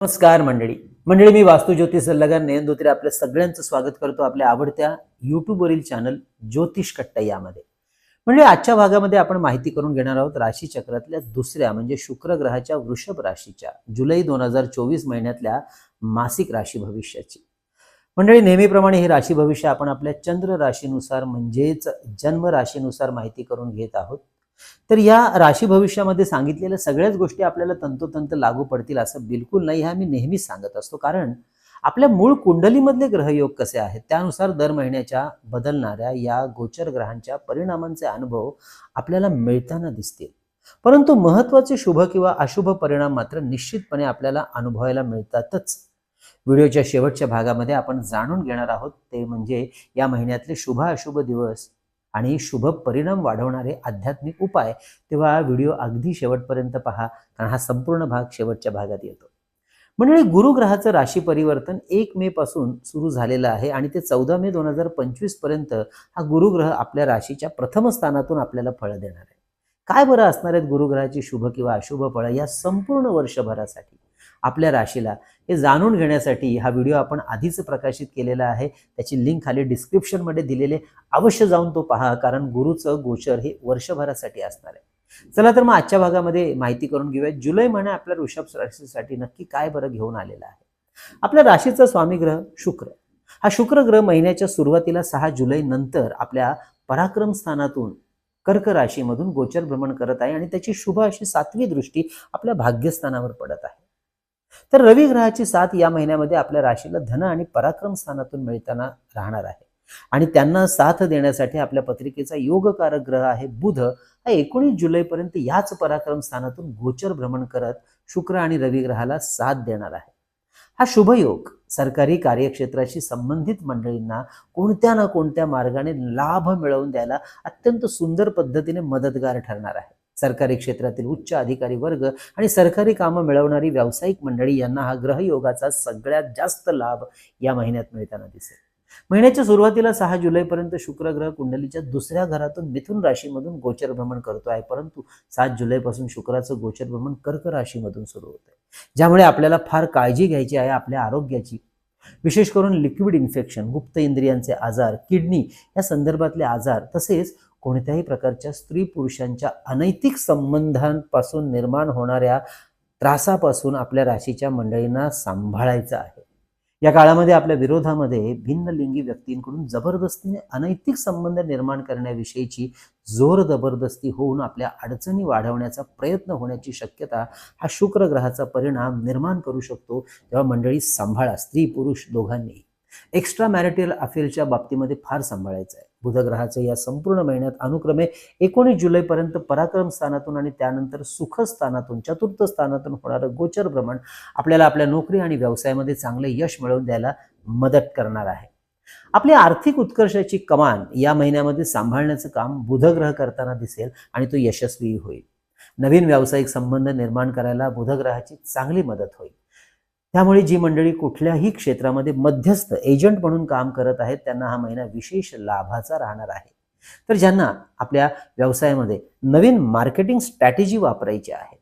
नमस्कार मंडळी. मंडळी मी वास्तू ज्योतिष सल्लागार नयनधोत्रे आपल्या सगळ्यांचं स्वागत करतो आपल्या आवडत्या युट्यूबवरील चॅनल ज्योतिष कट्टा यामध्ये. म्हणजे आजच्या भागामध्ये आपण माहिती करून घेणार आहोत राशी चक्रातल्या दुसऱ्या म्हणजे शुक्र ग्रहाच्या वृषभ राशीच्या जुलै दोन हजार चोवीस महिन्यातल्या मासिक राशी भविष्याची. मंडळी नेहमीप्रमाणे हे राशी भविष्य आपण आपल्या चंद्र राशीनुसार म्हणजेच जन्म राशीनुसार माहिती करून घेत आहोत. तर या राशी भविष्यामध्ये सांगितलेल्या सगळ्याच गोष्टी आपल्याला तंतोतंत लागू पडतील असं बिलकुल नाही हे मी नेहमीच सांगत असतो. कारण आपल्या मूळ कुंडलीमधले ग्रहयोग कसे आहेत त्यानुसार दर महिन्याच्या बदलणाऱ्या या गोचर ग्रहांच्या परिणामांचे अनुभव आपल्याला मिळताना दिसतील. परंतु महत्त्वाचे शुभ किंवा अशुभ परिणाम मात्र निश्चितपणे आपल्याला अनुभवायला मिळतातच. व्हिडिओच्या शेवटच्या भागामध्ये आपण जाणून घेणार आहोत ते म्हणजे या महिन्यातले शुभ अशुभ दिवस. आणि शुभ परिणाम वाढवणारे आध्यात्मिक उपाय तेव्हा व्हिडिओ अगदी शेवटपर्यंत पहा कारण हा संपूर्ण भाग शेवटच्या भागात येतो. मंडळी गुरुग्रहाचं राशी परिवर्तन एक मे पासून सुरू झालेलं आहे आणि ते चौदा मे दोन हजार पंचवीसपर्यंत हा गुरुग्रह आपल्या राशीच्या प्रथम स्थानातून आपल्याला फळं देणार आहे. काय बरं असणार आहेत गुरुग्रहाची शुभ किंवा अशुभ फळं या संपूर्ण वर्षभरासाठी? आपल्या राशीला. हे जाणून घेण्यासाठी हा व्हिडिओ आपण आधीच प्रकाशित केलेला आहे. त्याची लिंक खाली डिस्क्रिप्शनमध्ये दिलेले अवश्य जाऊन तो पहा कारण गुरुचं गोचर हे वर्षभरासाठी असणार आहे. चला तर मग आजच्या भागामध्ये माहिती करून घेऊया. जुलै महिना आपल्या वृषभ राशीसाठी नक्की काय बरं घेऊन आलेला आहे? आपल्या राशीचा स्वामी ग्रह शुक्र. हा शुक्र ग्रह महिन्याच्या सुरुवातीला सहा जुलै नंतर आपल्या पराक्रम स्थानातून कर्क राशीमधून गोचर भ्रमण करत आहे आणि त्याची शुभ अशी सातवी दृष्टी आपल्या भाग्यस्थानावर पडत आहे. तर रवी ग्रहाची साथ या महिन्यामध्ये आपल्या राशीला धन आणि पराक्रम स्थानातून मिळताना राहणार आहे. आणि त्यांना साथ देण्यासाठी आपल्या पत्रिकेचा योगकारक ग्रह आहे बुध. हा एकोणीस जुलैपर्यंत याच पराक्रम स्थानातून गोचर भ्रमण करत शुक्र आणि रवी ग्रहाला साथ देणार आहे. हा शुभयोग सरकारी कार्यक्षेत्राशी संबंधित मंडळींना कोणत्या ना कोणत्या मार्गाने लाभ मिळवून द्यायला अत्यंत सुंदर पद्धतीने मदतगार ठरणार आहे. सरकारी क्षेत्रातील उच्च अधिकारी वर्ग आणि सरकारी कामं मिळवणारी व्यावसायिक मंडळी यांना हा ग्रहयोगाचा सगळ्यात जास्त लाभ या महिन्यात मिळताना दिसेल. महिन्याच्या सुरुवातीला सहा जुलैपर्यंत शुक्र ग्रह कुंडलीच्या दुसऱ्या घरातून मिथुन राशीमधून गोचर भ्रमण करतो आहे परंतु सात जुलैपासून शुक्राचं गोचर भ्रमण कर्क राशीमधून सुरू होत आहे ज्यामुळे आपल्याला फार काळजी घ्यायची आहे आपल्या आरोग्याची. विशेष करून लिक्विड इन्फेक्शन गुप्त इंद्रियांचे आजार किडनी या संदर्भातले आजार तसेच कोणत्याही प्रकारच्या स्त्री पुरुषांच्या अनैतिक संबंधांपासून निर्माण होणाऱ्या त्रासापासून आपल्या राशीच्या मंडळींना सांभाळायचं आहे. या काळामध्ये आपल्या विरोधामध्ये भिन्न लिंगी व्यक्तींकडून जबरदस्तीने अनैतिक संबंध निर्माण करण्याविषयीची जोर जबरदस्ती होऊन आपल्या अडचणी वाढवण्याचा प्रयत्न होण्याची शक्यता हा शुक्र ग्रहाचा परिणाम निर्माण करू शकतो तेव्हा मंडळी सांभाळा. स्त्री पुरुष दोघांनी एक्स्ट्रा मॅरिटल अफेअरच्या बाबतीमध्ये फार सांभाळायचं आहे. बुधग्रहाचं या संपूर्ण महिन्यात अनुक्रमे एकोणीस जुलैपर्यंत पराक्रम स्थानातून आणि त्यानंतर सुख स्थानातून चतुर्थ स्थानातून होणारं गोचर भ्रमण आपल्याला आपल्या नोकरी आणि व्यवसायामध्ये चांगले यश मिळवून द्यायला मदत करणार आहे. आपली आर्थिक उत्कर्षाची कमान या महिन्यामध्ये सांभाळण्याचं काम बुधग्रह करताना दिसेल आणि तो यशस्वी होईल. नवीन व्यावसायिक संबंध निर्माण करायला बुधग्रहाची चांगली मदत होईल. त्यामुळे जी मंडळी कुठल्याही क्षेत्रामध्ये मध्यस्थ एजंट म्हणून काम करत आहेत त्यांना हा महिना विशेष लाभाचा राहणार आहे. तर ज्यांना आपल्या व्यवसायामध्ये नवीन मार्केटिंग स्ट्रॅटेजी वापरायची आहे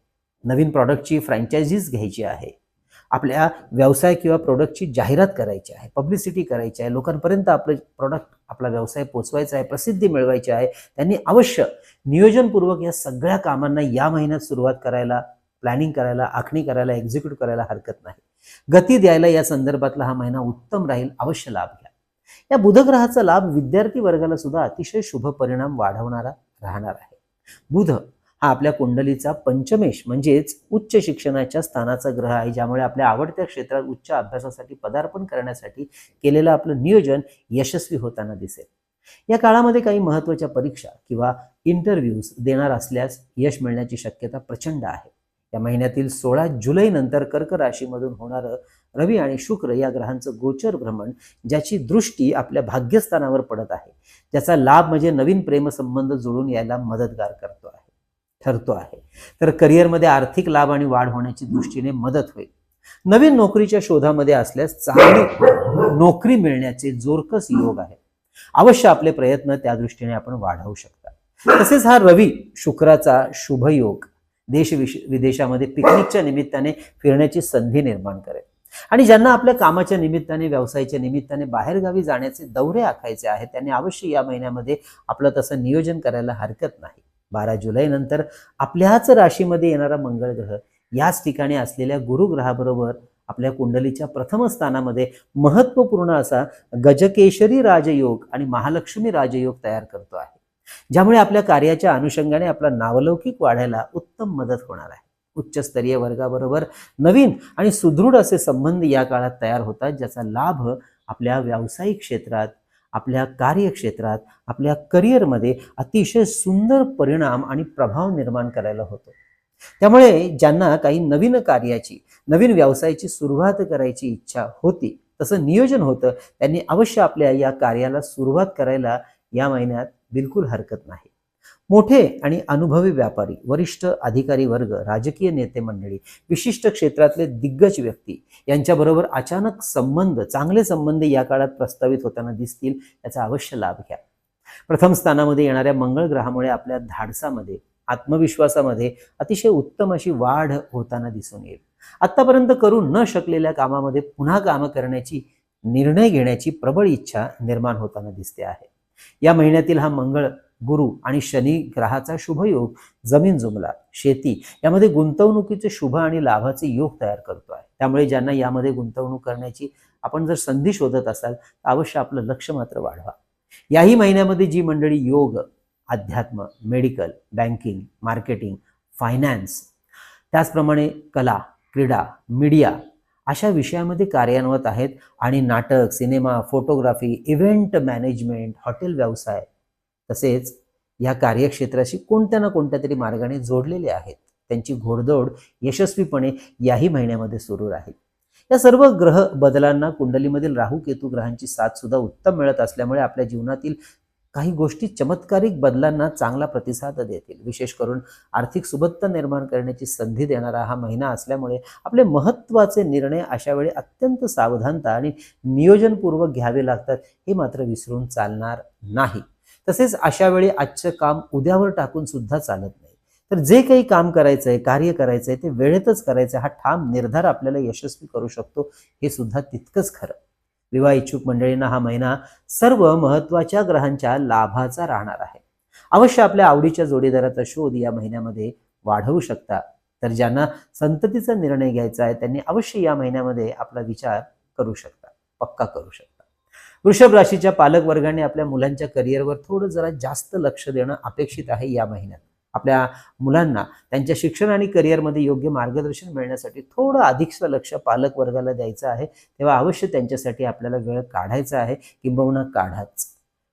नवीन प्रॉडक्टची फ्रँचायझीज घ्यायची आहे आपल्या व्यवसाय किंवा प्रोडक्टची जाहिरात करायची आहे पब्लिसिटी करायची आहे लोकांपर्यंत आपलं प्रॉडक्ट आपला व्यवसाय पोचवायचा आहे प्रसिद्धी मिळवायची आहे त्यांनी अवश्य नियोजनपूर्वक या सगळ्या कामांना या महिन्यात सुरुवात करायला प्लॅनिंग करायला आखणी करायला एक्झिक्यूट करायला हरकत नाही. गती द्यायला या संदर्भातला हा महिना उत्तम राहील अवश्य लाभ घ्या. या बुधग्रहाचा लाभ विद्यार्थी वर्गाला सुद्धा अतिशय शुभ परिणाम वाढवणारा राहणार आहे. बुध हा आपल्या कुंडलीचा पंचमेश म्हणजेच उच्च शिक्षणाच्या स्थानाचा ग्रह आहे ज्यामुळे आपल्या आवडत्या क्षेत्रात उच्च अभ्यासासाठी पदार्पण करण्यासाठी केलेलं आपलं नियोजन यशस्वी होताना दिसेल. या काळामध्ये काही महत्त्वाच्या परीक्षा किंवा इंटरव्ह्यूज देणार असल्यास यश मिळण्याची शक्यता प्रचंड आहे. या महिन्यातील सोळा जुलै नंतर कर्क राशीमधून होणारं रवी आणि शुक्र या ग्रहांचं गोचर भ्रमण ज्याची दृष्टी आपल्या भाग्यस्थानावर पडत आहे. ज्याचा लाभ म्हणजे नवीन प्रेमसंबंध जुळून यायला मदतगार करतो आहे ठरतो आहे. तर करिअरमध्ये आर्थिक लाभ आणि वाढ होण्याची दृष्टीने मदत होईल. नवीन नोकरीच्या शोधामध्ये असल्यास चांगली नोकरी मिळण्याचे जोरकस योग आहे. अवश्य आपले प्रयत्न त्या दृष्टीने आपण वाढवू शकता. तसेच हा रवी शुक्राचा शुभयोग देश विश विदेशामध्ये पिकनिकच्या निमित्ताने फिरण्याची संधी निर्माण करेल. आणि ज्यांना आपल्या कामाच्या निमित्ताने व्यवसायाच्या निमित्ताने बाहेरगावी जाण्याचे दौरे आखायचे आहेत त्यांनी अवश्य या महिन्यामध्ये आपलं तसं नियोजन करायला हरकत नाही. बारा जुलै नंतर आपल्याच राशीमध्ये येणारा मंगळ ग्रह याच ठिकाणी असलेल्या गुरुग्रहाबरोबर आपल्या कुंडलीच्या प्रथम स्थानामध्ये महत्त्वपूर्ण असा गजकेशरी राजयोग आणि महालक्ष्मी राजयोग तयार करतो आहे. ज्यामुळे आपल्या कार्याच्या अनुषंगाने आपला नावलौकिक वाढायला उत्तम मदत होणार आहे. उच्चस्तरीय वर्गाबरोबर नवीन आणि सुदृढ असे संबंध या काळात तयार होतात ज्याचा लाभ आपल्या व्यावसायिक क्षेत्रात आपल्या कार्यक्षेत्रात आपल्या करिअरमध्ये अतिशय सुंदर परिणाम आणि प्रभाव निर्माण करायला होतो. त्यामुळे ज्यांना काही नवीन कार्याची नवीन व्यवसायाची सुरुवात करायची इच्छा होती तसं नियोजन होतं त्यांनी अवश्य आपल्या या कार्याला सुरुवात करायला या महिन्यात बिलकुल हरकत नाही. मोठे आणि अनुभवी व्यापारी वरिष्ठ अधिकारी वर्ग राजकीय नेते मंडळी विशिष्ट क्षेत्रातले दिग्गज व्यक्ती यांच्याबरोबर अचानक संबंध चांगले संबंध या काळात प्रस्तावित होताना दिसतील याचा अवश्य लाभ घ्या. प्रथम स्थानामध्ये येणाऱ्या मंगळ ग्रहामुळे आपल्या धाडसामध्ये आत्मविश्वासामध्ये अतिशय उत्तम अशी वाढ होताना दिसून येईल. आतापर्यंत करू न शकलेल्या कामामध्ये पुन्हा कामं करण्याची निर्णय घेण्याची प्रबळ इच्छा निर्माण होताना दिसते आहे. या महिन्यातील हा मंगळ गुरु आणि शनी ग्रहाचा शुभयोग जमीन जुमला शेती यामध्ये गुंतवणुकीचे शुभ आणि लाभाचे योग तयार करतो आहे. त्यामुळे ज्यांना यामध्ये गुंतवणूक करण्याची आपण जर संधी शोधत असाल तर अवश्य आपलं लक्ष मात्र वाढवा. याही महिन्यामध्ये जी मंडळी योग अध्यात्म मेडिकल बँकिंग मार्केटिंग फायनान्स त्याचप्रमाणे कला क्रीडा मीडिया अशा विषयामध्ये कार्यान्वित आहेत आणि नाटक cinema photography event management hotel व्यवसाय तसेच या कार्यक्षेत्राशी कोणत्या ना कोणत्या तरी मार्गाने जोडलेले आहेत. त्यांची घोडदौड यशस्वीपणे याही महिन्यामध्ये सुरू राहील. या सर्व ग्रह बदलांना कुंडलीमधील राहू केतू ग्रहांची साथ सुद्धा उत्तम मिळत असल्यामुळे आपल्या जीवनातील काही गोष्टी चमत्कारिक बदलांना चांगला प्रतिसाद देतील. विशेष करून आर्थिक सुबत्ता निर्माण करण्याची संधी देणारा हा महिना असल्यामुळे आपले महत्त्वाचे निर्णय अशा वेळी अत्यंत सावधानता आणि नियोजनपूर्वक घ्यावे लागतात हे मात्र विसरून चालणार नाही. तसेच अशा वेळी आजचं काम उद्यावर टाकून सुद्धा चालत नाही. तर जे काही काम करायचं आहे कार्य करायचं आहे ते वेळेतच करायचं हा ठाम निर्धार आपल्याला यशस्वी करू शकतो हे सुद्धा तितकंच खरं. विवाह इच्छुक मंडळींना हा महिना सर्व महत्त्वाच्या ग्रहांच्या लाभाचा राहणार आहे. अवश्य आपल्या आवडीच्या जोडीदाराचा शोध या महिन्यामध्ये वाढवू शकता. तर ज्यांना संततीचा निर्णय घ्यायचा आहे त्यांनी अवश्य या महिन्यामध्ये आपला विचार करू शकता पक्का करू शकता. वृषभ राशीच्या पालक वर्गाने आपल्या मुलांच्या करिअरवर थोडं जरा जास्त लक्ष देणं अपेक्षित आहे या महिन्यात. आपल्या मुलांना त्यांच्या शिक्षण आणि करिअरमध्ये योग्य मार्गदर्शन मिळण्यासाठी थोडं अधिकचं लक्ष पालक वर्गाला द्यायचं आहे. तेव्हा अवश्य त्यांच्यासाठी आपल्याला वेळ काढायचा आहे. किंबहुना काढाच.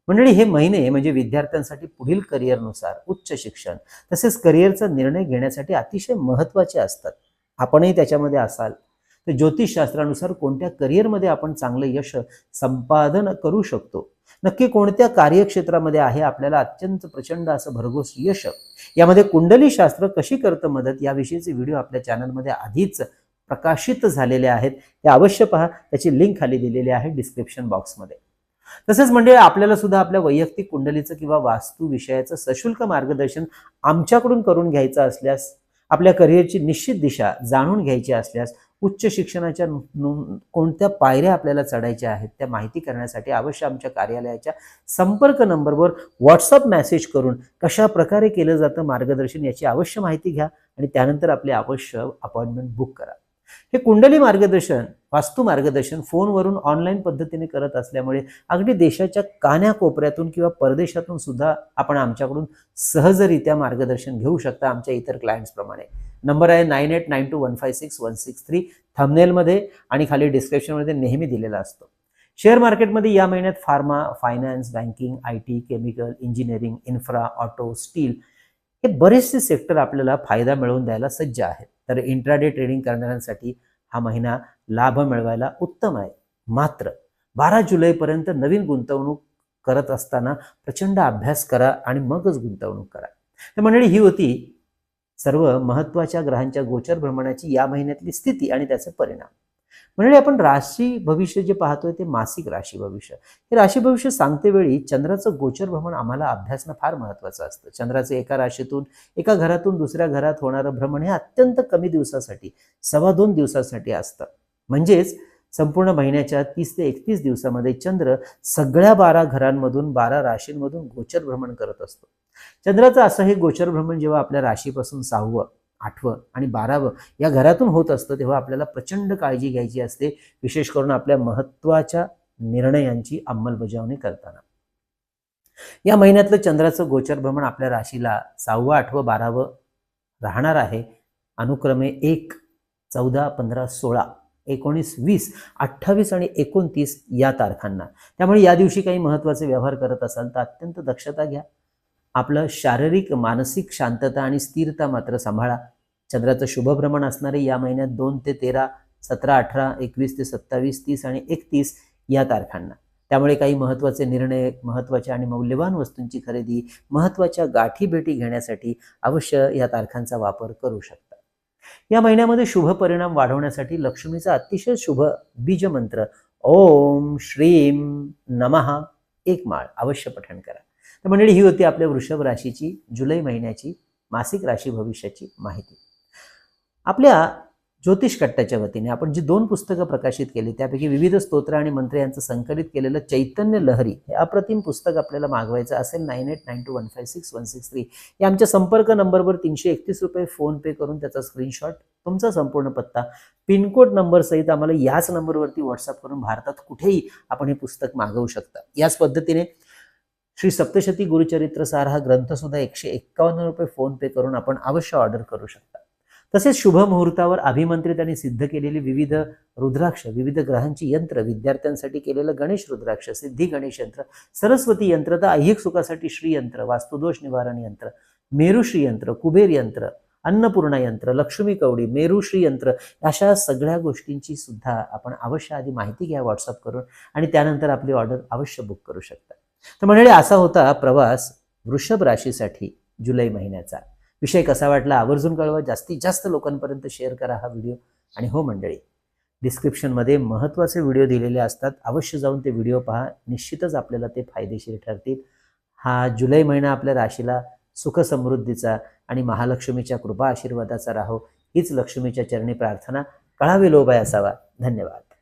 मंडळी हे महिने म्हणजे विद्यार्थ्यांसाठी पुढील करिअरनुसार उच्च शिक्षण तसेच करिअरचा निर्णय घेण्यासाठी अतिशय महत्त्वाचे असतात. आपणही त्याच्यामध्ये असाल. तर ज्योतिषशास्त्रानुसार कोणत्या करिअरमध्ये आपण चांगलं यश संपादन करू शकतो? नक्की कोणत्या कार्यक्षेत्रामध्ये आहे आपल्याला अत्यंत प्रचंड असं भरघोस यश? यामध्ये कुंडली शास्त्र कशी करतं मदत याविषयीचे व्हिडिओ आपल्या चॅनलमध्ये आधीच प्रकाशित झालेले आहेत. ते अवश्य पहा. त्याची लिंक खाली दिलेली आहे डिस्क्रिप्शन बॉक्समध्ये. तसेच म्हणजे आपल्याला सुद्धा आपल्या वैयक्तिक कुंडलीचं किंवा वास्तू विषयाचं सशुल्क मार्गदर्शन आमच्याकडून करून घ्यायचं असल्यास आपल्या करिअरची निश्चित दिशा जाणून घ्यायची असल्यास उच्च शिक्षणाच्या कोणत्या पायऱ्या आपल्याला चढायच्या आहेत त्या माहिती करण्यासाठी अवश्य आमच्या कार्यालयाच्या संपर्क नंबरवर व्हॉट्सअप मेसेज करून कशा प्रकारे केलं जातं मार्गदर्शन याची अवश्य माहिती घ्या आणि त्यानंतर आपले अवश्य अपॉइंटमेंट बुक करा. हे कुंडली मार्गदर्शन वास्तू मार्गदर्शन फोनवरून ऑनलाईन पद्धतीने करत असल्यामुळे अगदी देशाच्या कान्याकोपऱ्यातून किंवा परदेशातून सुद्धा आपण आमच्याकडून सहजरित्या मार्गदर्शन घेऊ शकता आमच्या इतर क्लायंट्सप्रमाणे नंबर आहे nine eight nine two one five six one six three. थमनेलमध्ये आणि खाली डिस्क्रिप्शनमध्ये नेहमी दिलेला असतो. शेअर मार्केटमध्ये या महिन्यात pharma finance banking I T chemical engineering infra auto steel हे बरेचसे सेक्टर आपल्याला फायदा मिळवून द्यायला सज्ज आहेत. तर इंट्राडे ट्रेडिंग करणाऱ्यांसाठी हा महिना लाभ मिळवायला उत्तम आहे. मात्र बारा जुलैपर्यंत नवीन गुंतवणूक करत असताना प्रचंड अभ्यास करा आणि मगच गुंतवणूक करा. तर मंडळी ही होती सर्व महत्त्वाच्या ग्रहांच्या गोचर भ्रमणाची या महिन्यातली स्थिती आणि त्याचे परिणाम. म्हणजे आपण राशी भविष्य जे पाहतोय ते मासिक राशी भविष्य. हे राशी भविष्य सांगते वेळी चंद्राचं गोचर भ्रमण आम्हाला अभ्यासणं फार महत्वाचं असतं. चंद्राचं एका राशीतून एका घरातून दुसऱ्या घरात होणारं भ्रमण हे अत्यंत कमी दिवसासाठी सव्वा दोन दिवसासाठी असतं. म्हणजेच संपूर्ण महिन्याच्या तीस ते एकतीस दिवसामध्ये चंद्र सगळ्या बारा घरांमधून बारा राशींमधून गोचर भ्रमण करत असतो. चंद्राचं असं हे गोचर भ्रमण जेव्हा आपल्या राशीपासून सहावं आठवं आणि बारावं या घरातून होत असतं तेव्हा आपल्याला प्रचंड काळजी घ्यायची असते विशेष करून आपल्या महत्त्वाच्या निर्णयांची अंमलबजावणी करताना. या महिन्यातलं चंद्राचं गोचर भ्रमण आपल्या राशीला सहावं आठवं बारावं राहणार आहे. अनुक्रमे एक चौदा पंधरा सोळा एकोणीस वीस अठ्ठावीस आणि एकोणतीस या तारखांना. त्यामुळे या दिवशी काही महत्त्वाचे व्यवहार करत असाल तर अत्यंत दक्षता घ्या. आपलं शारीरिक मानसिक शांतता आणि स्थिरता मात्र सांभाळा. चंद्राचं शुभभ्रमण असणारे या महिन्यात दोन ते तेरा सतरा अठरा एकवीस ते सत्तावीस तीस आणि एकतीस या तारखांना. त्यामुळे काही महत्त्वाचे निर्णय महत्त्वाच्या आणि मौल्यवान वस्तूंची खरेदी महत्त्वाच्या गाठी भेटी घेण्यासाठी अवश्य या तारखांचा वापर करू शकता. या महिन्यामध्ये शुभ परिणाम वाढवण्यासाठी लक्ष्मीचा अतिशय शुभ बीजमंत्र ओम श्रीम नमः एक माळ अवश्य पठण करा. तर मंडळी ही होती आपल्या वृषभ राशीची जुलै महिन्याची मासिक राशी भविष्याची माहिती. आपल्या ज्योतिष कट्ट्याच्या वतीने आपण जी दोन पुस्तकं प्रकाशित केली त्यापैकी विविध स्तोत्र आणि मंत्र यांचं संकलित केलेलं चैतन्य लहरी हे अप्रतिम पुस्तक आपल्याला मागवायचं असेल nine eight nine two one five six one six three. या आमच्या संपर्क नंबरवर तीनशे एकतीस रुपये फोनपे करून त्याचा स्क्रीनशॉट तुमचा संपूर्ण पत्ता पिनकोड नंबरसहित आम्हाला याच नंबरवरती व्हॉट्सअप करून भारतात कुठेही आपण हे पुस्तक मागवू शकता. याच पद्धतीने श्री सप्तशती गुरुचरित्र सार हा ग्रंथ सुद्धा एकशे एक्कावन्न रुपये फोन पे करून आपण अवश्य ऑर्डर करू शकता. तसेच शुभ मुहूर्तावर अभिमंत्रित आणि सिद्ध केलेली विविध रुद्राक्ष विविध ग्रहांची यंत्र विद्यार्थ्यांसाठी केलेलं गणेश रुद्राक्ष सिद्धी गणेश यंत्र सरस्वती यंत्र तर ऐहिक सुखासाठी श्रीयंत्र वास्तुदोष निवारण यंत्र मेरुश्री यंत्र कुबेर यंत्र अन्नपूर्णा यंत्र लक्ष्मी कवडी मेरुश्री यंत्र अशा सगळ्या गोष्टींची सुद्धा आपण अवश्य आधी माहिती घ्या व्हॉट्सअप करून आणि त्यानंतर आपली ऑर्डर अवश्य बुक करू शकता. तर मंडळी असा होता प्रवास वृषभ राशीसाठी जुलै महिन्याचा. विषय कसा वाटला आवर्जून कळवा. जास्तीत जास्त लोकांपर्यंत शेअर करा हा व्हिडिओ आणि हो मंडळी डिस्क्रिप्शनमध्ये महत्त्वाचे व्हिडिओ दिलेले असतात. अवश्य जाऊन ते व्हिडिओ पहा. निश्चितच आपल्याला ते फायदेशीर ठरतील. हा जुलै महिना आपल्या राशीला सुख समृद्धीचा आणि महालक्ष्मीच्या कृपा आशीर्वादाचा राहो. हीच लक्ष्मीच्या चरणी प्रार्थना. कळावी लोभाय असावा धन्यवाद.